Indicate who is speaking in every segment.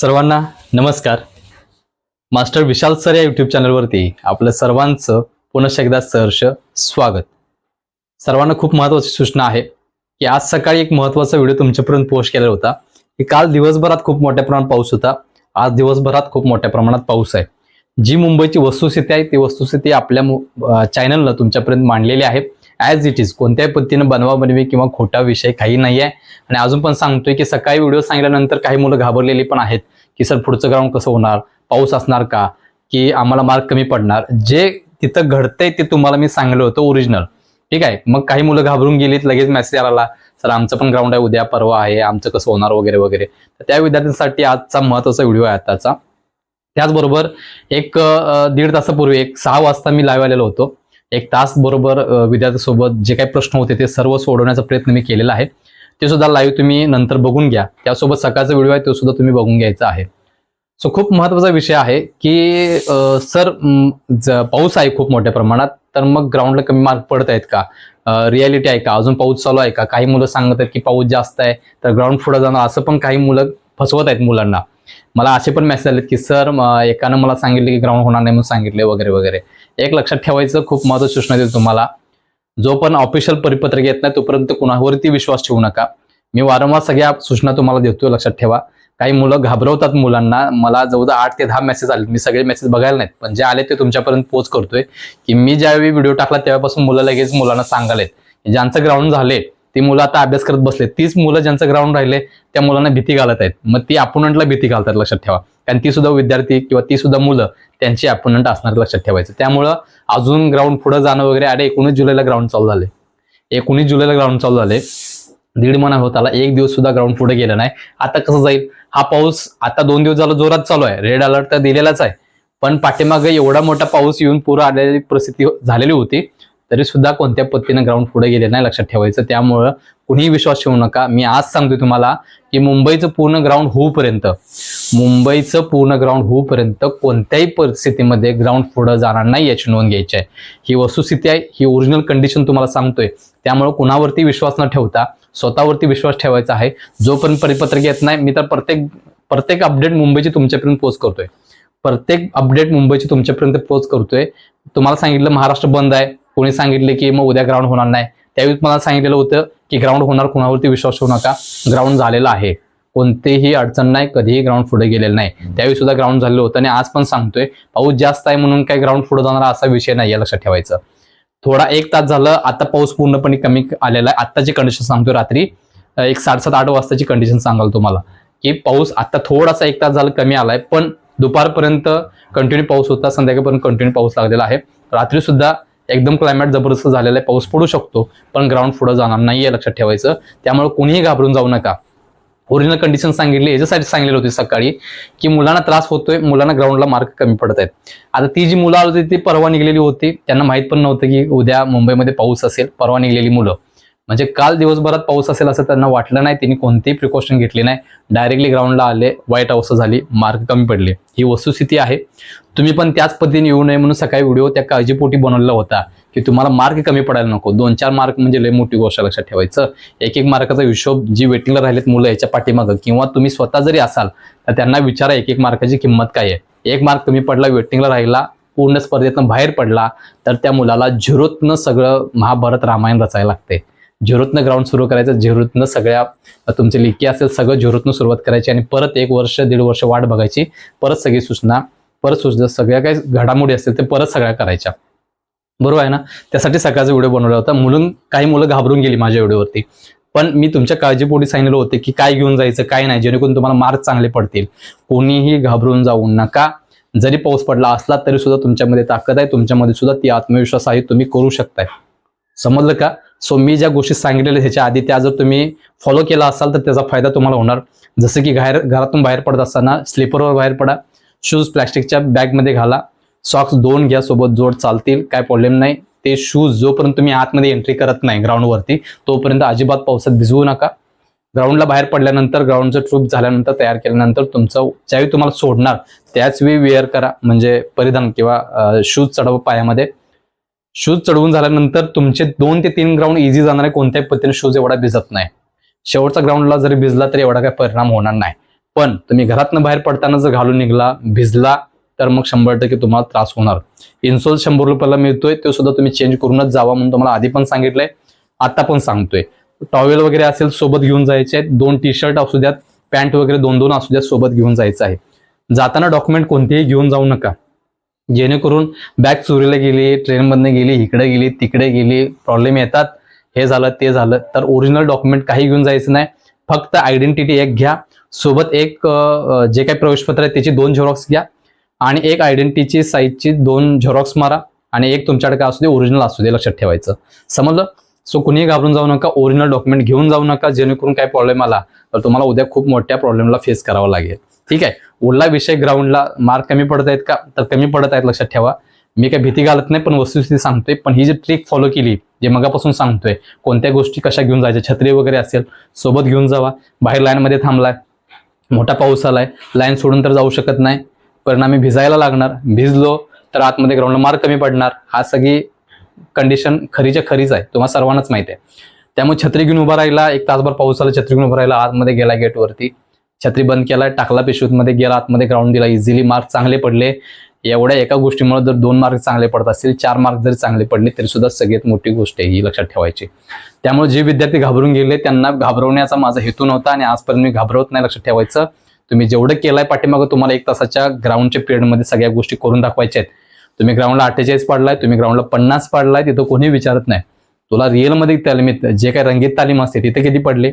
Speaker 1: सर्वांना नमस्कार. Master Vishal sir या यूट्यूब चॅनलवरती आपलं सर्वांचं पुनश एकदा सहर्ष स्वागत. सर्वांना खूप महत्वाची सूचना आहे की आज सकाळी एक महत्त्वाचा व्हिडिओ तुमच्यापर्यंत पोस्ट केलेला होता. की काल दिवसभरात खूप मोठ्या प्रमाणात पाऊस होता. आज दिवसभरात खूप मोठ्या प्रमाणात पाऊस आहे. जी मुंबईची वस्तुस्थिती आहे ती वस्तुस्थिती आपल्या चॅनलनं तुमच्यापर्यंत मांडलेली आहे. ॲज इट इज कोणत्याही पद्धतीनं बनवा बनवी किंवा खोटा विषय काही नाही आहे आणि अजून पण सांगतोय की सकाळी व्हिडिओ सांगितल्यानंतर काही मुलं घाबरलेली पण आहेत की सर पुढचं ग्राउंड कसं होणार? पाऊस असणार का? की आम्हाला मार्क कमी पडणार? जे तिथं घडतंय ते तुम्हाला मी सांगितलं होतं ओरिजिनल ठीक आहे? मग काही मुलं घाबरून गेलीत लगेच मेसेज आला सर आमचं पण ग्राउंड आहे उद्या परवा आहे आमचं कसं होणार वगैरे वगैरे. तर त्या विद्यार्थ्यांसाठी आजचा महत्त्वाचा व्हिडिओ आहे आताचा. त्याचबरोबर एक दीड तासापूर्वी एक सहा वाजता मी लाईव्ह आलेलो होतो. एक तास बरोबर विद्यार्थ्यासोबत जे काही प्रश्न होते ते सर्व सोडवण्याचा प्रयत्न मी केलेला आहे. ते सुद्धा लाईव्ह तुम्ही नंतर बघून घ्या. त्यासोबत सकाळचा व्हिडिओ आहे तो सुद्धा तुम्ही बघून घ्यायचा आहे. सो खूप महत्त्वाचा विषय आहे की सर ज- पाऊस आहे खूप मोठ्या प्रमाणात तर मग ग्राउंडला कमी मार्क पडत आहेत का? रियालिटी आहे का? अजून पाऊस चालू आहे का? काही मुलं सांगत आहेत की पाऊस जास्त आहे तर ग्राउंड पुढे जाणार असं पण काही मुलं फसवत आहेत मुलांना. मला असे पण मेसेज आलेत की सर एकानं मला सांगितले की ग्राउंड होणार नाही म्हणून सांगितले वगैरे वगैरे. एक लक्षात ठेवायचं खूप महत्वाची सूचना देईल तुम्हाला. जो पण ऑफिशियल परिपत्रक येत नाही तोपर्यंत कुणावरती विश्वास ठेवू नका. मी वारंवार सगळ्या सूचना तुम्हाला देतोय लक्षात ठेवा. काही मुलं घाबरवतात मुलांना. मला जवळजवळ आठ ते दहा मेसेज आले मी सगळे मेसेज बघायला नाहीत. पण जे आले ते तुमच्यापर्यंत पोच करतोय. की मी ज्यावेळी व्हिडिओ टाकला तेव्हापासून मुलं लगेच मुलांना सांगालेत ज्यांचं ग्राउंड झाले ती मुलं आता अभ्यास करत बसले. तीच मुलं ज्यांचं ग्राउंड राहिले त्या मुलांना भीती घालत आहेत. मग ती अपोनंटला भीती घालतात लक्षात ठेवा. कारण ती सुद्धा विद्यार्थी किंवा ती सुद्धा मुलं त्यांची अपोनंट असणार लक्षात ठेवायचं. त्यामुळं अजून ग्राउंड पुढे जाणं वगैरे अरे एकोणीस जुलैला ग्राउंड चालू झाले. एकोणीस जुलैला ग्राउंड चालू झाले. दीड महिना होत आला एक दिवस सुद्धा ग्राउंड पुढे गेला नाही. आता कसं जाईल? हा पाऊस आता दोन दिवस झाला जोरात चालू आहे. रेड अलर्ट तर दिलेलाच आहे. पण पाठीमागे एवढा मोठा पाऊस येऊन पूर आलेली परिस्थिती झालेली होती. तरी सुद्धा कोणत्या पद्धतीने ग्राउंड पुढे गेले नाही लक्षात ठेवायचं. त्यामुळं कुणीही विश्वास ठेवू नका. मी आज सांगतोय तुम्हाला की मुंबईचं पूर्ण ग्राउंड होऊपर्यंत मुंबईचं पूर्ण ग्राउंड होऊपर्यंत कोणत्याही परिस्थितीमध्ये ग्राउंड पुढे जाणार नाही याची नोंद घ्यायची आहे. ही वस्तुस्थिती आहे. ही ओरिजिनल कंडिशन तुम्हाला सांगतोय. त्यामुळे कुणावरती विश्वास न ठेवता स्वतःवरती विश्वास ठेवायचा आहे. जोपर्यंत परिपत्रक येत नाही मी तर प्रत्येक प्रत्येक अपडेट मुंबईची तुमच्यापर्यंत पोच करतोय. प्रत्येक अपडेट मुंबईची तुमच्यापर्यंत पोच करतोय. तुम्हाला सांगितलं महाराष्ट्र बंद आहे. कोणी सांगितले की मग उद्या ग्राउंड होणार नाही. त्यावेळी मला सांगितलेलं होतं की ग्राउंड होणार कुणावरती विश्वास ठेवू नका. ग्राउंड झालेला आहे. कोणतीही अडचण नाही कधीही ग्राउंड पुढे गेलेलं नाही. त्यावेळी सुद्धा ग्राउंड झालेलं होतं आणि आज पण सांगतोय पाऊस जास्त आहे म्हणून काही ग्राउंड पुढे जाणार असा विषय नाही या लक्षात ठेवायचं. थोडा एक तास झालं आता पाऊस पूर्णपणे कमी आलेला आहे. आत्ताची कंडिशन सांगतोय रात्री एक साडेसात आठ वाजताची कंडिशन सांगाल तुम्हाला. की पाऊस आता थोडासा एक तास झाला कमी आलाय पण दुपारपर्यंत कंटिन्यू पाऊस होता संध्याकाळपर्यंत कंटिन्यू पाऊस लागलेला आहे. रात्री सुद्धा एकदम क्लायमेट जबरदस्त झालेला आहे. पाऊस पडू शकतो पण ग्राउंड पुढे जाणार नाही आहे लक्षात ठेवायचं. त्यामुळे कोणीही घाबरून जाऊ नका. ओरिजिनल कंडिशन सांगितली याच्यासाठी सांगितली होती सकाळी की मुलांना त्रास होतोय मुलांना ग्राउंडला मार्क कमी पडत आहेत आता ती जी मुलं आली होती ती परवा निघलेली होती. त्यांना माहीत पण नव्हतं की उद्या मुंबईमध्ये पाऊस असेल परवा निघलेली मुलं. म्हणजे काल दिवसभरात पाऊस असेल असं त्यांना वाटलं नाही. त्यांनी कोणतीही प्रिकॉशन घेतली नाही. डायरेक्टली ग्राउंडला आले वाईट अवस्था झाली मार्क कमी पडले. ही वस्तुस्थिती आहे. तुम्ही पण त्याच पद्धतीने येऊ नये म्हणून सकाळी व्हिडिओ त्या काळजीपोटी बनवलेला होता की तुम्हाला मार्क कमी पडायला नको. दोन चार मार्क म्हणजे लय मोठी गोष्ट लक्षात ठेवायचं. एक एक मार्काचा हिशोब जी वेटिंगला राहिलेत मुलं याच्या पाठीमागं किंवा तुम्ही स्वतः जरी असाल तर त्यांना विचारा एक एक मार्काची किंमत काय आहे. एक मार्क कमी पडला वेटिंगला राहिला पूर्ण स्पर्धेतनं बाहेर पडला तर त्या मुलाला झिरोतनं सगळं महाभारत रामायण रचायला लागते. झिरोतनं ग्राउंड सुरू करायचं झिरोतनं सगळ्या तुमचे लिखी असेल सगळं झिरोतनं सुरुवात करायची आणि परत एक वर्ष दीड वर्ष वाट बघायची. परत सगळी सूचना परत सूचना सगळ्या काही घडामोडी असतील ते परत सगळ्या करायच्या. बरोबर आहे ना? त्यासाठी सकाळचा व्हिडिओ बनवला होता. म्हणून काही मुलं घाबरून गेली माझ्या व्हिडिओवरती. पण मी तुमच्या काळजीपोटी सांगितलं होते की काय घेऊन जायचं काय नाही जेणेकरून तुम्हाला मार्क चांगले पडतील. कोणीही घाबरून जाऊ नका. जरी पाऊस पडला असला तरी सुद्धा तुमच्यामध्ये ताकद आहे. तुमच्यामध्ये सुद्धा ती आत्मविश्वास आहे. तुम्ही करू शकताय. समजलं का? सो मी ज्या गोष्टी सांगितलेल्या ह्याच्या आधी त्या जर तुम्ही फॉलो केला असाल तर त्याचा फायदा तुम्हाला होणार. जसं की बाहेर घरातून बाहेर पडत असताना स्लीपरवर बाहेर पडा. शूज प्लॅस्टिकच्या बॅगमध्ये घाला. सॉक्स दोन घ्या सोबत जोड चालतील काय प्रॉब्लेम नाही. ते शूज जोपर्यंत तुम्ही आतमध्ये एंट्री करत नाही ग्राउंडवरती तोपर्यंत अजिबात पावसात भिजवू नका. ग्राउंडला बाहेर पडल्यानंतर ग्राउंडचं ट्रूप झाल्यानंतर तयार केल्यानंतर तुमचं ज्यावेळी तुम्हाला सोडणार त्याच वेळी वेअर करा. म्हणजे परिधान किंवा शूज चढव पायामध्ये. शूज चढवून झाल्यानंतर तुमचे दोन ते तीन ग्राउंड इझी जाणार आहे. कोणत्याही पद्धतीने शूज एवढा भिजत नाही. शेवटचा ग्राउंडला जरी भिजला तरी एवढा काही परिणाम होणार नाही. पण तुम्ही घरातनं बाहेर पडताना जर घालून निघला भिजला तर मग शंभर टक्के तुम्हाला त्रास होणार. इन्सोल शंभर रुपयाला मिळतोय तो सुद्धा तुम्ही चेंज करूनच जावा म्हणून तुम्हाला आधी पण सांगितलंय आता पण सांगतोय. टॉवेल वगैरे असेल सोबत घेऊन जायचे आहेत. दोन टी शर्ट असू द्यात पॅन्ट वगैरे दोन दोन असू द्यात सोबत घेऊन जायचं आहे. जाताना डॉक्युमेंट कोणतेही घेऊन जाऊ नका. जेणेकरून बॅग चोरीला गेली ट्रेनमधनं गेली इकडे गेली तिकडे गेली प्रॉब्लेम येतात. हे झालं ते झालं. तर ओरिजिनल डॉक्युमेंट काही घेऊन जायचं नाही. फक्त आयडेंटिटी एक घ्या. सोबत एक जे काही प्रवेशपत्र आहे त्याची दोन झेरॉक्स घ्या. आणि एक आयडेंटिटीची साईजची दोन झेरॉक्स मारा. आणि एक तुमच्याकडे काय असू दे ओरिजिनल असू दे लक्षात ठेवायचं. समजलं? सो कुणीही घाबरून जाऊ नका. ओरिजिनल डॉक्युमेंट घेऊन जाऊ नका. जेणेकरून काय प्रॉब्लेम आला तर तुम्हाला उद्या खूप मोठ्या प्रॉब्लेमला फेस करावा लागेल. ठीक आहे? उरला विषय ग्राउंडला मार्क कमी पडत आहेत का? तर कमी पडत आहेत लक्षात ठेवा. मी काही भीती घालत नाही पण वस्तुस्थिती सांगतोय. पण ही जी ट्रिक फॉलो केली जे मगापासून सांगतोय कोणत्या गोष्टी कशा घेऊन जायच्या छत्री वगैरे असेल सोबत घेऊन जावा. बाहेर लाईनमध्ये थांबलाय. मोठा पाऊस आलाय. लाईन सोडून तर जाऊ शकत नाही. परिणामी भिजायला लागणार. भिजलो तर आतमध्ये ग्राउंडला मार्क कमी पडणार. हा सगळी कंडिशन खरीच्या खरीच आहे. तुम्हाला सर्वांनाच माहिती आहे. त्यामुळे छत्री घेऊन उभा राहिला. एक तासभर पाऊस आला छत्री घेऊन उभा राहिला. आतमध्ये गेला गेटवरती छत्री बंद केला टाकला पेशवीतमध्ये गेला आतमध्ये ग्राउंड दिला इझिली मार्क चांगले पडले. एवढ्या एका गोष्टीमुळे जर दोन मार्क चांगले पडत असतील चार मार्क जरी चांगले पडले तरी सुद्धा सगळ्यात मोठी गोष्ट आहे ही लक्षात ठेवायची. त्यामुळे जे विद्यार्थी घाबरून गेले त्यांना घाबरवण्याचा माझा हेतू नव्हता आणि आजपर्यंत मी घाबरवत नाही लक्षात ठेवायचं. तुम्ही जेवढं केलंय पाठीमागं तुम्हाला एक तासाच्या ग्राउंडच्या पिरियडमध्ये सगळ्या गोष्टी करून दाखवायच्या आहेत. तुम्ही ग्राउंडला अठ्ठेचाळीस पाडलाय तुम्ही ग्राउंडला पन्नास पाडलाय तिथं कोणी विचारत नाही. तुला रिअलमध्ये तालीमीत जे काही रंगीत तालीम असते तिथे किती पडले?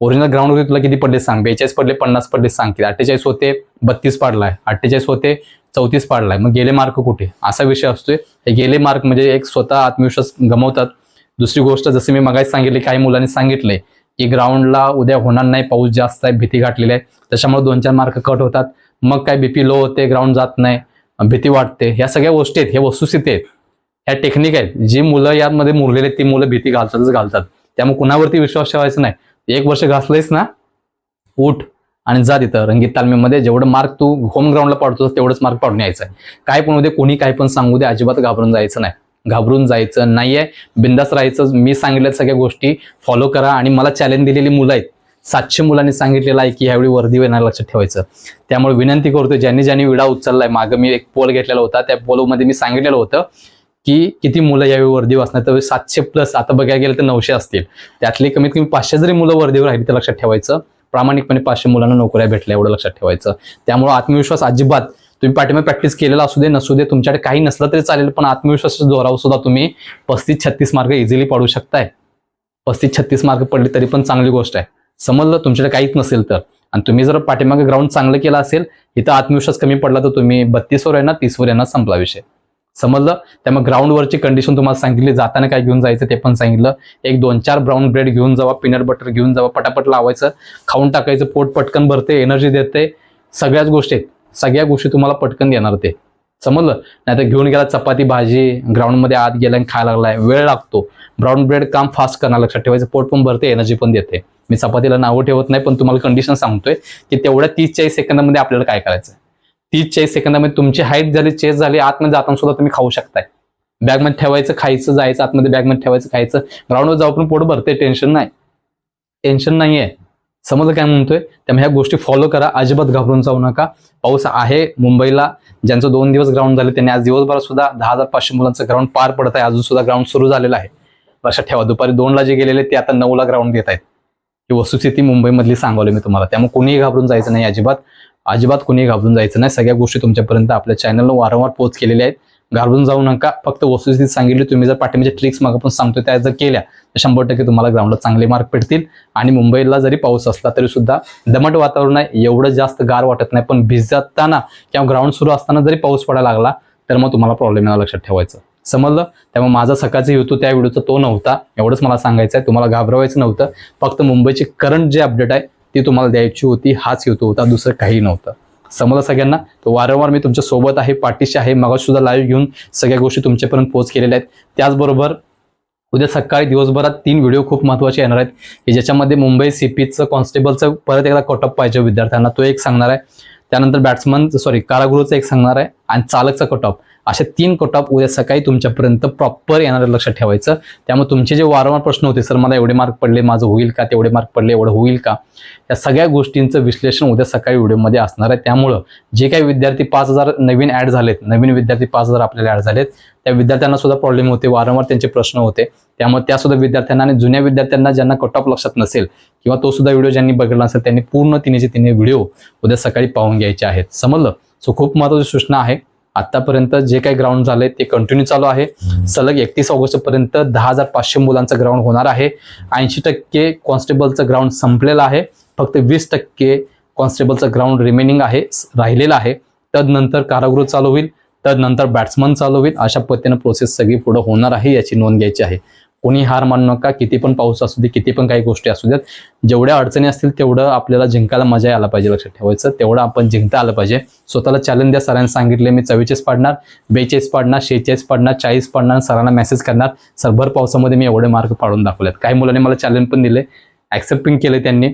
Speaker 1: ओरिजिनल ग्राउंडवर तुला किती पडले सांग? बेचाळीस पडले पन्नास पडले सांग किती अठ्ठेचाळीस होते बत्तीस पाडलाय. अठ्ठेचाळीस होते चौतीस पाडलाय. मग गेले मार्क कुठे? असा विषय असतोय. हे गेले मार्क म्हणजे एक स्वतः आत्मविश्वास गमवतात. दुसरी गोष्ट जसं मी मगाशी सांगितले काही मुलांनी सांगितले की ग्राउंडला उद्या होणार नाही पाऊस जास्त आहे भीती घातलेली आहे. त्याच्यामुळे दोन चार मार्क कट होतात. मग काय बीपी लो होते ग्राउंड जात नाही भीती वाटते. ह्या सगळ्या गोष्टी आहेत ह्या वस्तुस्थिती आहेत. ह्या टेक्निक आहेत. जी मुलं यामध्ये मुरलेली आहेत ती मुलं भीती घालतातच घालतात. त्यामुळे कुणावरती विश्वास ठेवायचा नाही. एक वर्ष घासलंयस ना? उठ आणि जा तिथं. रंगीत तालमीमध्ये जेवढं मार्क तू होम ग्राउंडला पाडतोस तेवढंच मार्क पाडून यायचं आहे काय पण उद्या कोणी काय पण सांगू दे अजिबात घाबरून जायचं नाही. घाबरून जायचं नाहीये. बिंदास राहायचं. मी सांगितलं सगळ्या गोष्टी फॉलो करा आणि मला चॅलेंज दिलेली मुलं आहेत. सातशे मुलांनी सांगितलेलं आहे की ह्यावेळी वर्दी येणार लक्षात ठेवायचं. त्यामुळे विनंती करतो ज्यांनी ज्यांनी विडा उचललाय मागं मी एक पोल घेतलेला होता. त्या पोलमध्ये मी सांगितलेलं होतं की किती मुलं यावेळी वर्दी वाचणार? तर सातशे प्लस आता बघायला गेलं तर नऊशे असतील. त्यातली कमीत कमी पाचशे जरी मुलं वर्दीवर राहिली तर लक्षात ठेवायचं. प्रामाणिकपणे पाचशे मुलांना नोकऱ्या भेटल्या एवढं लक्षात ठेवायचं. त्यामुळे आत्मविश्वास अजिबात तुम्ही पाठीमागे प्रॅक्टिस केलेला असू दे नसू दे तुमच्याकडे काही नसलं तरी चालेल पण आत्मविश्वासाच्या जोरावर सुद्धा तुम्ही पस्तीस छत्तीस मार्क इझिली पाडू शकताय. पस्तीस छत्तीस मार्क पडले तरी पण चांगली गोष्ट आहे. समजलं तुमच्याकडे काहीच नसेल तर. आणि तुम्ही जर पाठीमागे ग्राउंड चांगलं केलं असेल इथं आत्मविश्वास कमी पडला तर तुम्ही बत्तीसवर येणार तीसवर येणार संपला विषय. समजलं? त्यामुळे ग्राउंडवरची कंडिशन तुम्हाला सांगितली. जाताना काय घेऊन जायचं ते पण सांगितलं. एक दोन चार ब्राऊन ब्रेड घेऊन जावा पीनट बटर घेऊन जावा पटापट लावायचं. खाऊन टाकायचं पोट पटकन भरते एनर्जी देते. सगळ्याच गोष्टी आहेत. सगळ्या गोष्टी तुम्हाला पटकन देणार ते. समजलं? नाही तर घेऊन गेला चपाती भाजी ग्राउंडमध्ये आत गेला आणि खायला लागलाय. वेळ लागतो. ब्राऊन ब्रेड काम फास्ट करणार लक्षात ठेवायचं. पोट पण भरते एनर्जी पण देते. मी चपातीला नावं ठेवत नाही पण तुम्हाला कंडिशन सांगतोय की तेवढ्या तीस चाळीस सेकंदामध्ये आपल्याला काय करायचं तीस चाळीस सेकंदामध्ये तुमची हाईट झाली चेस झाली आतमध्ये जाताना सुद्धा तुम्ही खाऊ शकताय. बॅगमध्ये ठेवायचं खायचं जायचं आतमध्ये बॅगमध्ये ठेवायचं खायचं. ग्राउंडवर जाऊ पण पोट भरते टेन्शन नाही. टेन्शन नाहीये. समजलं काय म्हणतोय? त्यामुळे ह्या गोष्टी फॉलो करा. अजिबात घाबरून जाऊ नका. पाऊस आहे मुंबईला. ज्यांचं दोन दिवस ग्राउंड झाले त्यांनी आज दिवसभरात सुद्धा दहा हजार पाचशे मुलांचं ग्राउंड पार पडत आहे. अजून सुद्धा ग्राउंड सुरू झालेलं आहे. लक्षात ठेवा दुपारी दोनला जे गेलेले ते आता नऊला ग्राउंड देत आहेत. ही वस्तुस्थिती मुंबईमधली सांगवली मी तुम्हाला. त्यामुळे कोणीही घाबरून जायचं नाही अजिबात. अजिबात कोणीही घाबरून जायचं नाही. सगळ्या गोष्टी तुमच्यापर्यंत आपल्या चॅनलला वारंवार पोच केलेल्या आहेत. घाबरून जाऊ नका. फक्त वस्तुस्थिती सांगितली तुम्ही जर पाठीमागे ट्रिक्स मग पण सांगतो त्या जर केल्या तर शंभर टक्के तुम्हाला ग्राउंडला चांगले मार्क भेटतील. आणि मुंबईला जरी पाऊस असला तरी सुद्धा दमट वातावरण आहे. एवढं जास्त गार वाटत नाही. पण भिजताना किंवा ग्राउंड सुरू असताना जरी पाऊस पडायला लागला तर मग तुम्हाला प्रॉब्लेम येणार लक्षात ठेवायचं. समजलं? त्यामुळे माझा सकाळचा हेतू त्या व्हिडिओचा तो नव्हता. एवढंच मला सांगायचं आहे तुम्हाला घाबरवायचं नव्हतं. फक्त मुंबईचे करंट जे अपडेट आहे ती तुम्हाला द्यायची होती हाच हेतू होता दुसरं काही नव्हतं. समजलं सगळ्यांना? तर वारंवार मी तुमच्यासोबत आहे पाठीशी आहे मग सुद्धा लाईव्ह घेऊन सगळ्या गोष्टी तुमच्यापर्यंत पोहोच केलेल्या आहेत. त्याचबरोबर उद्या सकाळी दिवसभरात तीन व्हिडिओ खूप महत्त्वाचे येणार आहेत की ज्याच्यामध्ये मुंबई सीपीचं कॉन्स्टेबलचं परत एकदा कटअप पाहिजे विद्यार्थ्यांना तो एक सांगणार आहे. त्यानंतर बॅट्समन सॉरी कारागृहचं एक सांगणार आहे आणि चालकचा कटअप अशा तीन कट ऑफ उद्या सकाळी तुमच्यापर्यंत प्रॉपर येणारं लक्षात ठेवायचं. त्यामुळे तुमचे जे वारंवार प्रश्न होते सर मला एवढे मार्क पडले माझं होईल का? तेवढे मार्क पडले एवढं होईल का? या सगळ्या गोष्टींचं विश्लेषण उद्या सकाळी व्हिडिओमध्ये असणार आहे. त्यामुळं जे काही विद्यार्थी पाच हजार नवीन ॲड झालेत नवीन विद्यार्थी पाच हजार आपल्याला ॲड झालेत त्या विद्यार्थ्यांना सुद्धा प्रॉब्लेम होते वारंवार त्यांचे प्रश्न होते. त्यामुळे त्या सुद्धा विद्यार्थ्यांना आणि जुन्या विद्यार्थ्यांना ज्यांना कट ऑफ लक्षात नसेल किंवा तो सुद्धा व्हिडिओ ज्यांनी बघितला असेल त्यांनी पूर्ण तिने जे तिने व्हिडिओ उद्या सकाळी पाहून घ्यायचे आहेत. समजलं? सो खूप महत्वाची सूचना आहे. आतापर्यंत जे काही ग्राउंड झाले ते कंटिन्यू चालू आहे. सलग एकतीस ऑगस्ट पर्यंत दहा हजार पाचशे मुलांचं ग्राउंड होणार आहे. ऐंशी टक्के कॉन्स्टेबलचं ग्राउंड संपलेलं आहे. फक्त वीस टक्के कॉन्स्टेबलचं ग्राउंड रिमेनिंग आहे राहिलेलं आहे. तदनंतर कारागृह चालू होईल. तदनंतर बॅट्समन चालू होईल. अशा पद्धतीनं प्रोसेस सगळी पुढे होणार आहे याची नोंद घ्यायची आहे. कोणी हार मानू नका किती पण पाऊस असू दे किती पण काही गोष्टी असू देत जेवढ्या अडचणी असतील तेवढं आपल्याला जिंकायला मजा यायला पाहिजे लक्षात ठेवायचं. तेवढं आपण जिंकता आलं पाहिजे. स्वतःला चॅलेंज द्या सरांनी सांगितले मी चव्वेचाळीस पाडणार बेचाळीस पाडणार शेहेचाळीस पाडणार चाळीस पाडणार सरांना मेसेज करणार सरभर पावसामध्ये मी एवढे मार्क पाडून दाखवलेत. काही मुलांनी मला चॅलेंज पण दिले ॲक्सेप्टिंग केले त्यांनी.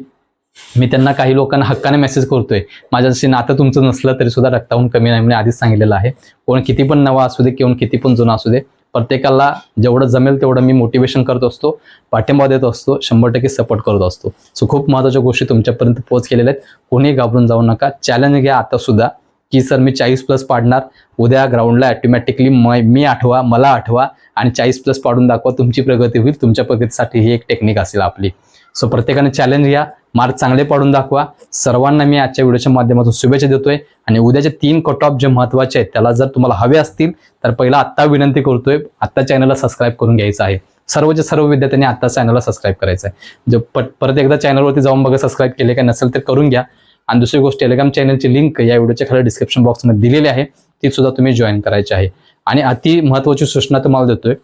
Speaker 1: मी त्यांना काही लोकांना हक्काने मेसेज करतोय. माझ्याशी नातं तुमचं नसलं तरी सुद्धा रक्ताहून कमी नाही म्हणजे आधीच सांगितलेलं आहे. कोण किती पण नवा असू दे किंवा किती पण जुना असू दे प्रत्येकाला जेवढं जमेल तेवढं मी मोटिवेशन करत असतो पाठिंबा देत असतो शंभर टक्के सपोर्ट करत असतो. सो खूप महत्त्वाच्या गोष्टी तुमच्यापर्यंत पोहोच केलेल्या आहेत. कोणीही घाबरून जाऊ नका. चॅलेंज घ्या आता सुद्धा. की सर मी चाळीस प्लस पाडणार. उद्या ग्राउंडला ॲटोमॅटिकली मी आठवा मला आठवा आणि चाळीस प्लस पाडून दाखवा. तुमची प्रगती होईल. तुमच्या प्रगतीसाठी ही एक टेक्निक असेल आपली. सो प्रत्येकाने चॅलेंज घ्या. मार्क चांगले पाडून दाखवा. सर्वांना मी आजच्या व्हिडिओच्या माध्यमातून शुभेच्छा देतोय. आणि उद्याचे तीन कट ऑफ जे महत्त्वाचे आहेत त्याला जर तुम्हाला हवे असतील तर पहिला आत्ता विनंती करतोय आत्ता चॅनलला सबस्क्राईब करून घ्यायचं आहे. सर्वचे सर्व विद्यार्थ्यांनी आत्ता चॅनलला सबस्क्राईब करायचं आहे. जर पट परत एकदा चॅनलवरती जाऊन बघा सबस्क्राईब केले काय नसेल तर करून घ्या. आणि दुसरी गोष्ट टेलिग्राम चॅनलची लिंक या व्हिडिओच्या खाली डिस्क्रिप्शन बॉक्समध्ये दिलेली आहे. ती सुद्धा तुम्ही जॉईन करायची आहे. आणि अति महत्वाची सूचना तुम्हाला देतोय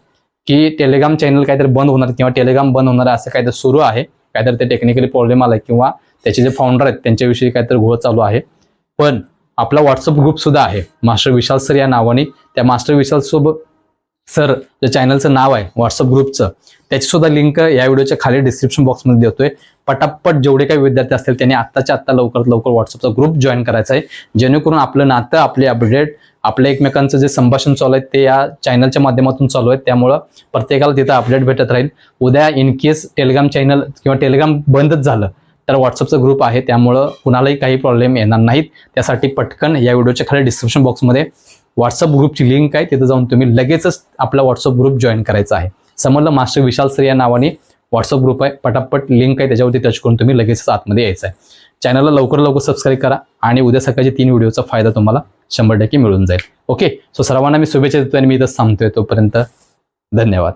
Speaker 1: की टेलिग्राम चॅनल काहीतरी बंद होणार किंवा टेलिग्राम बंद होणार असं काहीतरी सुरू आहे. काहीतरी ते टेक्निकली प्रॉब्लेम आला किंवा त्याचे जे फाउंडर आहेत त्यांच्याविषयी काहीतरी घोळ चालू आहे. पण आपला व्हॉट्सअप ग्रुप सुद्धा आहे. मास्टर विशाल सर या नावाने. त्या मास्टर विशाल सोबत सर जे चॅनलचं नाव आहे व्हॉट्सअप ग्रुपचं त्याची सुद्धा लिंक या व्हिडिओच्या खाली डिस्क्रिप्शन बॉक्समध्ये देतोय. पटापट जेवढे काही विद्यार्थी असतील त्यांनी आत्ताच्या आत्ता लवकरात लवकर व्हॉट्सअपचा ग्रुप जॉईन करायचा आहे. जेणेकरून आपलं नातं आपले अपडेट आपल्या एकमेकांचं जे संभाषण चालू आहे ते या चॅनलच्या माध्यमातून चालू आहे त्यामुळं प्रत्येकाला तिथं अपडेट भेटत राहील. उद्या इन केस टेलिग्राम चॅनल किंवा टेलिग्राम बंदच झालं तर व्हॉट्सअपचा ग्रुप आहे. त्यामुळं कुणालाही काही प्रॉब्लेम येणार नाहीत. त्यासाठी पटकन या व्हिडिओच्या खाली डिस्क्रिप्शन बॉक्समध्ये व्हॉट्सअप ग्रुपची लिंक आहे. तिथं जाऊन तुम्ही लगेचच आपला व्हॉट्सअप ग्रुप जॉईन करायचा आहे. समजलं? मास्टर विशाल सर या नावाने व्हॉट्सअप ग्रुप आहे. पटापट लिंक आहे. त्याच्यावरती टच करून तुम्ही लगेचच आतमध्ये यायचं आहे. चॅनलला लवकर लवकर सबस्क्राईब करा. आणि उद्या सकाळचे तीन व्हिडिओचा फायदा तुम्हाला शंभर टक्के मिळून जाईल. ओके सो सर्वांना मी शुभेच्छा देतो आणि मी इथं थांबतोय तोपर्यंत धन्यवाद.